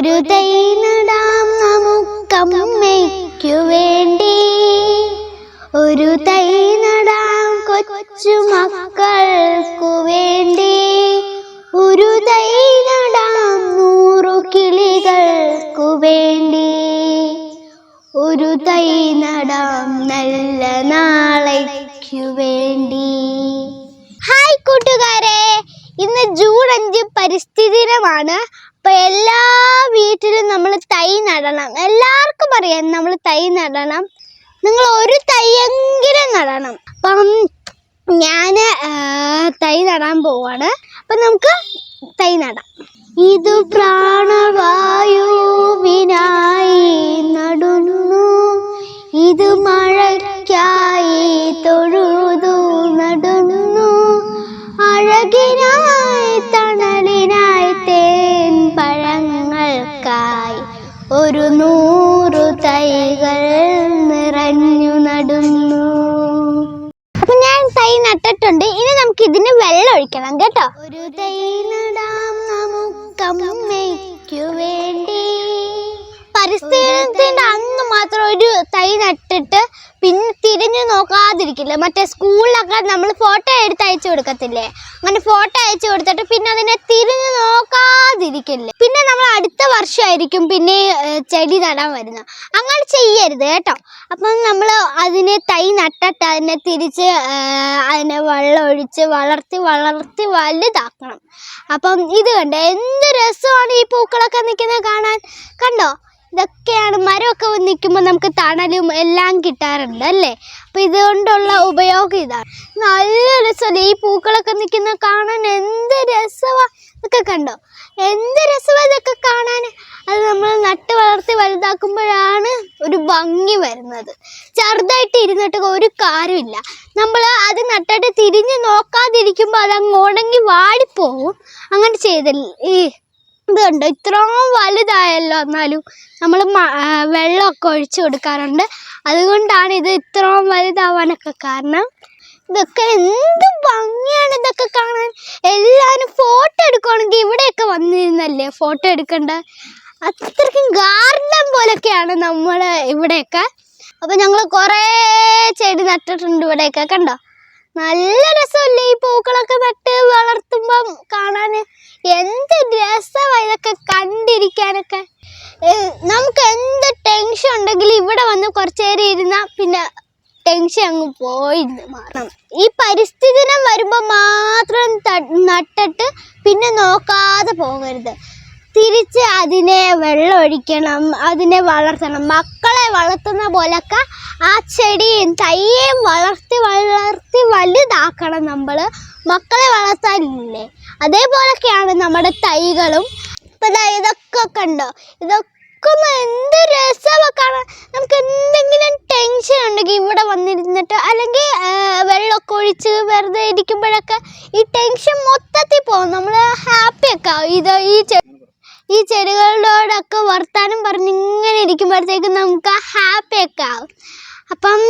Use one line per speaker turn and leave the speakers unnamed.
ഒരു തൈ നടാം നമുക്കമ്മയ്ക്കു വേണ്ടി. ഒരു തൈ നടാം കൊച്ചു മക്കൾക്കു വേണ്ടി. ഒരു തൈ നടാം നൂറു കിളികൾക്കു വേണ്ടി. ഒരു തൈ നടാം നല്ല നാളേക്കു വേണ്ടി. ഹായ് കൂട്ടുകാരെ ഇന്ന് ജൂൺ അഞ്ച് പരിസ്ഥിതി ദിനമാണ്. അപ്പൊ എല്ലാ വീട്ടിലും നമ്മൾ തൈ നടണം. എല്ലാവർക്കും അറിയാം നമ്മൾ തൈ നടണം. നിങ്ങൾ ഒരു തൈയെങ്കിലും നടണം. അപ്പം ഞാൻ തൈ നടാൻ പോവാണ്. അപ്പം നമുക്ക് തൈ നടാം. ഇത് പ്രാണവായുവിനായി നടുന്നു ഇത് മഴയ്ക്കായി തൊഴുതു നടുന്നു അഴകിനായി തൈകൾ നിറഞ്ഞു നടുന്നു. അപ്പൊ ഞാൻ തൈ നട്ടിട്ടുണ്ട്. ഇനി നമുക്ക് ഇതിന് വെള്ളം ഒഴിക്കണം കേട്ടോ. ഒരു തൈ നടാം നമുക്കമ്മയ്ക്കു വേണ്ടി. പരിസ്ഥിതിന്റെ അന്ന് മാത്രം ഒരു തൈ നട്ടിട്ട് തിരിഞ്ഞു നോക്കാതിരിക്കില്ല? മറ്റേ സ്കൂളിലൊക്കെ നമ്മൾ ഫോട്ടോ എടുത്ത് അയച്ചു കൊടുക്കത്തില്ലേ? അങ്ങനെ ഫോട്ടോ അയച്ചു കൊടുത്തിട്ട് പിന്നെ അതിനെ തിരിഞ്ഞു നോക്കാതിരിക്കില്ലേ? പിന്നെ നമ്മൾ അടുത്ത വർഷമായിരിക്കും പിന്നെ ചെടി നടാൻ വരുന്നത്. അങ്ങനെ ചെയ്യരുത് കേട്ടോ. അപ്പം നമ്മൾ അതിനെ തൈ നട്ടിട്ട് അതിനെ തിരിച്ച് അതിനെ വെള്ളം ഒഴിച്ച് വളർത്തി വളർത്തി വലുതാക്കണം. അപ്പം ഇത് കണ്ടോ? എന്ത് രസമാണ് ഈ പൂക്കളൊക്കെ നിൽക്കുന്നത് കാണാൻ. കണ്ടോ? ഇതൊക്കെയാണ് മരമൊക്കെ നിൽക്കുമ്പോൾ നമുക്ക് തണലും എല്ലാം കിട്ടാറുണ്ട് അല്ലേ? അപ്പം ഇതുകൊണ്ടുള്ള ഉപയോഗം ഇതാണ്. നല്ല രസമല്ലേ ഈ പൂക്കളൊക്കെ നിൽക്കുന്ന കാണാൻ എന്ത് രസമാണ് ഇതൊക്കെ കണ്ടോ? എന്ത് രസമാണ് ഇതൊക്കെ കാണാൻ. അത് നമ്മൾ നട്ട് വളർത്തി വലുതാക്കുമ്പോഴാണ് ഒരു ഭംഗി വരുന്നത്. ചെറുതായിട്ട് ഇരുന്നിട്ട് ഒരു കാര്യമില്ല. നമ്മൾ അത് നട്ടിട്ട് തിരിഞ്ഞ് നോക്കാതിരിക്കുമ്പോൾ അത് അങ്ങ് ഉണങ്ങി വാടിപ്പോവും. അങ്ങനെ ചെയ്തല്ലേ ഈ ഇത് കണ്ടോ? ഇത്രയും വലുതായല്ലോ എന്നാലും നമ്മൾ വെള്ളമൊക്കെ ഒഴിച്ച് കൊടുക്കാറുണ്ട്. അതുകൊണ്ടാണ് ഇത് ഇത്രയും വലുതാവാനൊക്കെ കാരണം ഇതൊക്കെ എന്ത് ഭംഗിയാണ് ഇതൊക്കെ കാണാൻ. എല്ലാവരും ഫോട്ടോ എടുക്കുകയാണെങ്കിൽ ഇവിടെയൊക്കെ വന്നിരുന്നല്ലേ ഫോട്ടോ എടുക്കേണ്ട? അത്രയ്ക്കും ഗാർഡൻ പോലൊക്കെയാണ് നമ്മൾ ഇവിടെയൊക്കെ. അപ്പോൾ ഞങ്ങൾ കുറേ ചെടി നട്ടിട്ടുണ്ട് ഇവിടെയൊക്കെ കണ്ടോ? നല്ല രസമല്ലേ ഈ പൂക്കളൊക്കെ നട്ട് വളർത്തുമ്പം കാണാൻ എന്ത് രസമാണ് ഇതൊക്കെ കണ്ടിരിക്കാനൊക്കെ ഏഹ് നമുക്ക് എന്ത് ടെൻഷൻ ഉണ്ടെങ്കിലും ഇവിടെ വന്ന് കുറച്ചു നേരം ഇരുന്നാൽ പിന്നെ ടെൻഷൻ അങ്ങ് പോയി മാറണം. ഈ പരിസ്ഥിതി ദിനം വരുമ്പോൾ മാത്രം നട്ടിട്ട് പിന്നെ നോക്കാതെ പോകരുത്. തിരിച്ച് അതിനെ വെള്ളം ഒഴിക്കണം അതിനെ വളർത്തണം. മക്കളെ വളർത്തുന്ന പോലൊക്കെ ആ ചെടിയും തയ്യേയും വളർത്തി വളർത്തി വലുതാക്കണം നമ്മൾ മക്കളെ വളർത്താനില്ലേ? അതേപോലൊക്കെയാണ് നമ്മുടെ തൈകളും. ഇപ്പം ഇതൊക്കെ കണ്ടോ? ഇതൊക്കെ ഒന്ന് എന്ത് രസമാണ് നമുക്ക് എന്തെങ്കിലും ടെൻഷൻ ഉണ്ടെങ്കിൽ ഇവിടെ വന്നിരുന്നിട്ട് അല്ലെങ്കിൽ വെള്ളമൊക്കെ ഒഴിച്ച് വെറുതെ ഇരിക്കുമ്പോഴൊക്കെ ഈ ടെൻഷൻ മൊത്തത്തിൽ പോകും. നമ്മൾ ഹാപ്പിയൊക്കെ ആവും. ഇത് ഈ ഈ ചെടികളോടൊക്കെ വർത്താനം പറഞ്ഞ് ഇങ്ങനെ ഇരിക്കുമ്പോഴത്തേക്കും നമുക്ക് ഹാപ്പിയൊക്കെ ആവും. അപ്പം